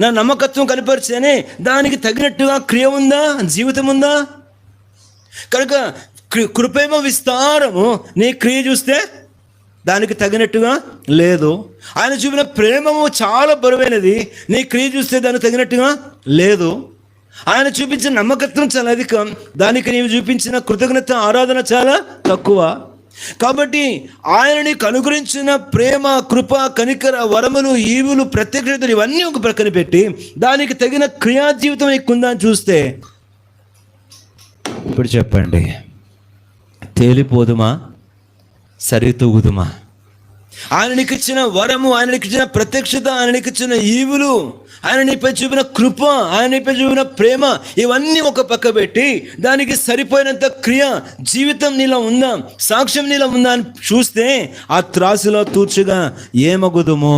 నా నమ్మకత్వం కనపరిచానే దానికి తగినట్టుగా క్రియ ఉందా? జీవితం ఉందా? కనుక కృ- కృపేమో విస్తారము. నీ క్రియ చూస్తే దానికి తగినట్టుగా లేదు. ఆయన చూపిన ప్రేమము చాలా బరువైనది. నీ క్రియ చూస్తే దానికి తగినట్టుగా లేదు. ఆయన చూపించిన నమ్మకత్వం చాలా అధికం. దానికి నీవు చూపించిన కృతజ్ఞత ఆరాధన చాలా తక్కువ. కాబట్టి ఆయనని కనుగరించిన ప్రేమ కృప కనికర వరములు ఈవులు ప్రత్యక్షతలు ఇవన్నీ ఒక ప్రక్కన పెట్టి దానికి తగిన క్రియా జీవితం ఎక్కుందని చూస్తే ఇప్పుడు చెప్పండి. తేలిపోదుమా? సరితూగుదుమా? ఆయనకి ఇచ్చిన వరము ఆయనకి ఇచ్చిన ప్రత్యక్షత ఆయనకి ఇచ్చిన ఈవులు ఆయన నీపై చూపిన కృప ఆయన నీపై చూపిన ప్రేమ ఇవన్నీ ఒక పక్క పెట్టి దానికి సరిపోయినంత క్రియ జీవితం నీలో ఉందా సాక్ష్యం నీలో ఉందా అని చూస్తే ఆ త్రాసులో తూర్చుగా ఏమగుదుమో?